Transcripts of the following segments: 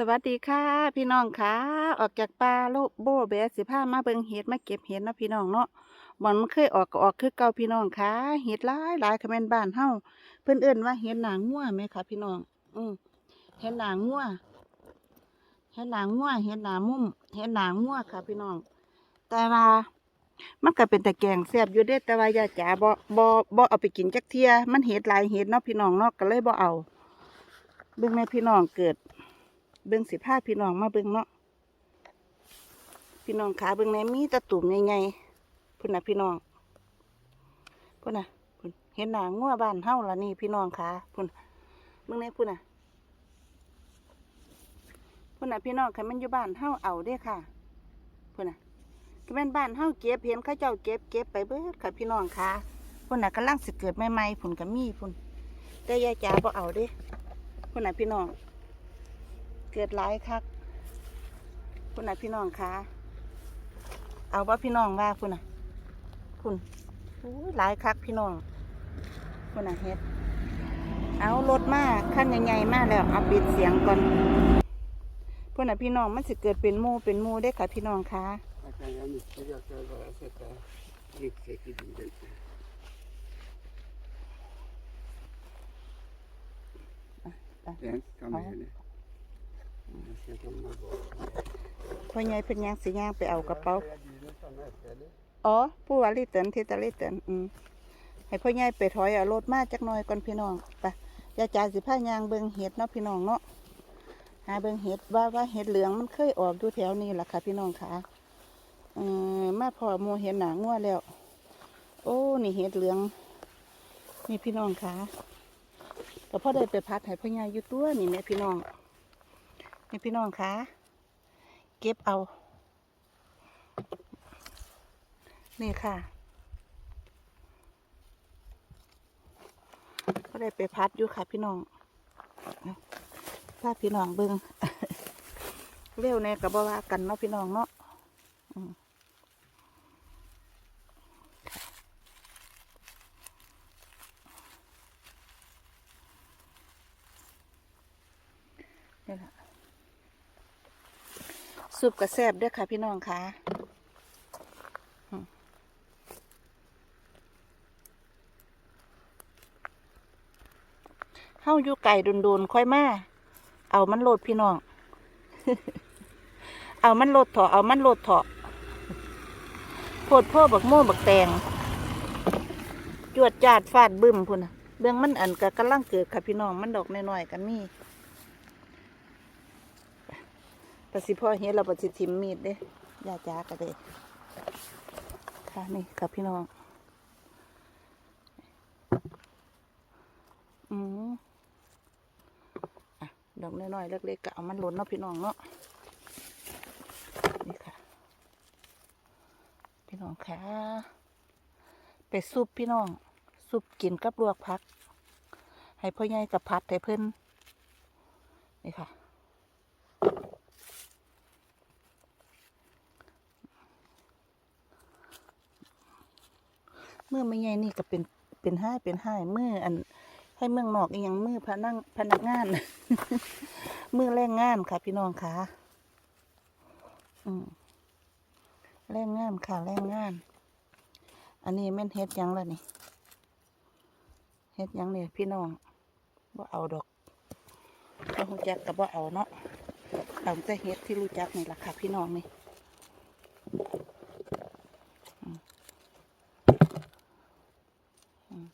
สวัสดีค่ะ พี่น้องค่ะ ออกจากป่าโลกโบแบสิพามาเบิ่งเห็ดมาเก็บเห็ดเนาะพี่น้องเนาะบ่อนมันเคยออกก็ออกคือเก่าพี่น้องค่ะเห็ดหลายหลายคอมเมนต์บ้านเฮาเพิ่อนเอิ้นว่าเห็ดหนางัวแม่ค่ะพี่น้อง อืมเห็ดหนางัวเห็ดหนางัวเห็ดหนามุ่มเห็ดหนางัวค่ะพี่น้อง แต่ว่ามันก็เป็นแตะแกงแซ่บอยู่เด้แต่ว่าย่าจ๋าบ่บ่บ่เอาไปกินจักเทียมันเห็ดหลายเห็ดเนาะพี่น้องเนาะก็เลยบ่เอาเบิ่งแม่พี่น้องเกิด เบิ่งสิพาพี่น้องมาเบิ่งเนาะพี่น้องขาเบิ่งในมีตะตุ่มใหญ่ๆพุ่นน่ะพี่น้องพุ่นน่ะพุ่นเห็นหนางัวบ้านเฮาละนี่พี่น้องขาพุ่นเบิ่งในพุ่นน่ะพุ่นน่ะพี่น้องคันมันอยู่บ้านเฮาเอาเด้ค่ะพุ่นน่ะคันแม่นบ้านเฮาเก็บเห็นเขาเจ้าเก็บเก็บไปเบิดค่ะพี่น้องขาพุ่นน่ะกำลังสิเกิดใหม่ๆพุ่นก็มีพุ่นแต่ยายจ๋าบ่เอาเด้พุ่นน่ะพี่น้อง เกิดหลายคักคุณน่ะพี่น้องคะเอาว่าพี่น้องว่าคุณน่ะ คุณอู้ยหลายคักพี่น้องคุณน่ะเฮ็ด เอารถมาขั้นใหญ่ๆมาแล้วเอาปิดเสียงก่อนคุณน่ะพี่น้องมันสิเกิดเป็นหมูเป็นหมูได้อค่ะพี่น้องคะ Acá mis tías que lo hace acá. Y que aquí vive. พ่อใหญ่เป็นยังสิย่างไปเอากระเป๋า อ๋อ ผู้ว่าลิเตินที่ตะลิเตินอืมให้พ่อใหญ่ไปถอยเอารถมาจักหน่อยก่อนพี่น้องไปยาจาสิพายางเบิงเห็ดเนาะพี่น้องเนาะหาเบิงเห็ดว่าว่าเห็ดเหลืองมันเคยออกอยู่แถวนี้แหละค่ะพี่น้องค่ะเออมาพอโมเห็นหนางัวแล้ว โอ้ นี่เห็ดเหลือง นี่พี่น้องค่ะก็พ่อได้ไปพัดให้พ่อใหญ่อยู่ตัวนี่แม่พี่น้อง นี่พี่น้องคะเก็บเอา นี่ค่ะก็ได้ไปพัดอยู่ค่ะพี่น้องถ้าพี่น้องเบิงเร็วแน่กับบว่ากันเนาะพี่น้องเนาะนี่แหละ ซุปกระแซบด้วยค่ะพี่น้องค่ะเฮาอยู่ไก่โดนๆค่อยมา เอามันโลดพี่น้อง เอามันโลดเถาะเอามันโลดเถาะโพดพ่อบักโม่บักแตง จวดจาดฟาดบึ้มพุ่นเบื้องมันอันกะกำลังเกิดค่ะพี่น้องมันดอกน้อยๆกันมี ปสิพ่อเฮ็ดเราปสิทิมมีดเด้ยาจ้ากะเด้ค่ะนี่ค่ะพี่น้องอืมอะดอกน้อยๆเล็กๆก็เอามันหล่นเนาะพี่น้องเนาะนี่ค่ะ พี่น้องค่ะไปซุปพี่น้อง ซุปกินกับลวกพัก ให้พ่อใหญ่กับพัดให้เพิ่อนนี่ค่ะ มื่อไม่ใหญ่นี่ก็เป็นเป็นห้าเป็นห้าเมื่ออันให้เมืองนอกอีหยังมือพนักพนักงาน มือแรงงานค่ะ พี่น้องค่ะอืมแรงงานค่ะแรงงาน อันนี้แม่นเฮ็ดยังล่ะนี่เฮ็ดยังเนี่ยพี่น้องว่าเอาดอกก็รู้จักกับว่าเอาเนาะเอาแต่เฮ็ดที่รู้จักนี่แหละค่ะ พี่น้องนี่อืมอืม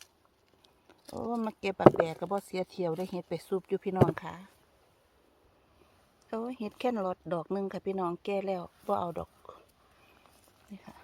โอ้มาเก็บปักแบกก็บ่เสียเที่ยวได้เห็ดไปซุปอยู่พี่น้องค่ะโอ้เห็ดแค่นรดดอกหนึงค่ะพี่น้องแก้แล้วบ่เอาดอกนี่ค่ะ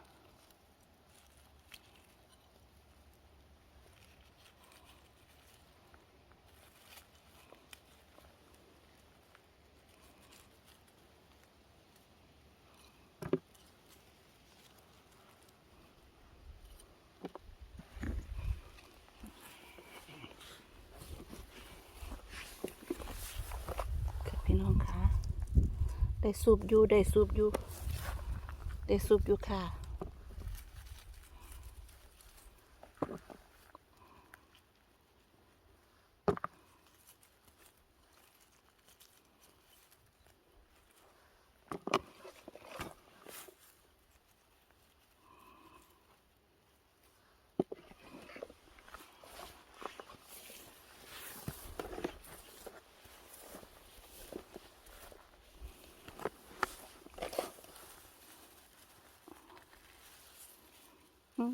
ค่ะพี่น้องคะ ได้ซุปอยู่ได้ซูบอยู่ได้ซูบอยู่ค่ะ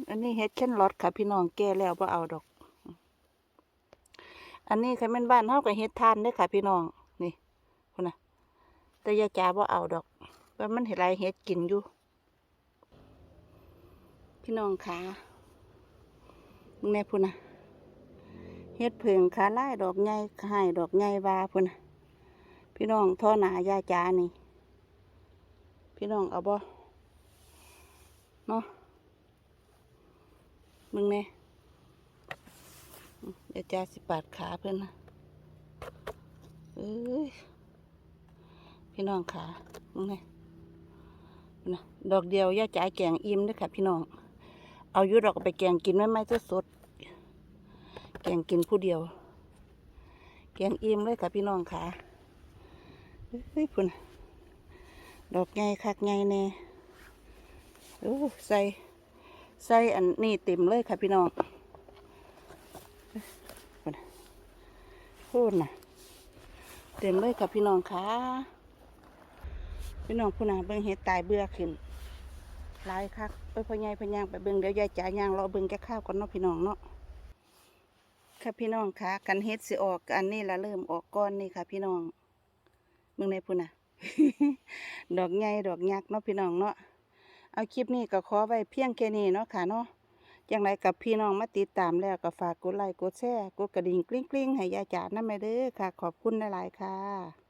อันนี้เฮ็ดแค่นรอดค่ะ พี่น้องแก่แล้วบ่าเอาดอก อันนี้ค่ะแม่นบ้านเฮาก็เฮ็ดทานด้อค่ะ พี่น้องนี่พุ่นน่ะแต่ยาจาบ่าเอาดอกว่ามันเฮ็ดไรเฮ็ดกินอยู่ พี่น้องค่ะมึงแน่พุ่นน่ะเฮ็ดเพิงขาไลายดอกใหญ่หายดอกใหญ่วาพุ่นน่ะพี่น้องท่อหนายาจานี่ พี่น้องเอาบ่เนาะ มึงแน่อืมยาจาสิปาดขาเพิ่อนนะเอ้ยพี่น้องขามึงไงนะดอกเดียวย่าจ่ายแกงอิ่มเด้วยค่ะพี่น้อง เอายุดอกไปแกงกินไม่ไม่จะสดๆแกงกินผู้เดียว แกงอิ่มเลยค่ะพี่น้องขาเฮ้ยพุ่นน่ะดอกใหญ่คักใหญ่แน่โอ้ใส่ ใส่อันนี้เต็มเลยค่ะพี่น้องพูดน่ะเต็มเลยค่ะพี่น้องค่ะ พี่น้องผู้นาเบิ่งเห็ดตายเบื่อขึ้นหลายคักเอ้ยพ่อใหญ่พ่อยางไปเบิ่งเดี๋ยวยายจ๋าย่างรอเบิ่งแกข้าวก่อนเนาะพี่น้องเนาะค่ะพี่น้องค่ะ กันเฮ็ดสิออกอันนี้ละเริ่มออกก้อนนี่ค่ะ พี่น้องเบิ่งในผู้น่ะ ดอกใหญ่ดอกยักษ์เนาะพี่น้องเนาะ เอาคลิปนี้ก็ขอไว้เพียงแค่นี้เนาะค่ะเนาะจังไรกับพี่น้องมาติดตามแล้วก็ฝากกดไลค์กดแชร์กดกระดิ่งกริ๊งๆให้ยายจ๋านำแม่เด้อค่ะ ขอบคุณหลายๆค่ะ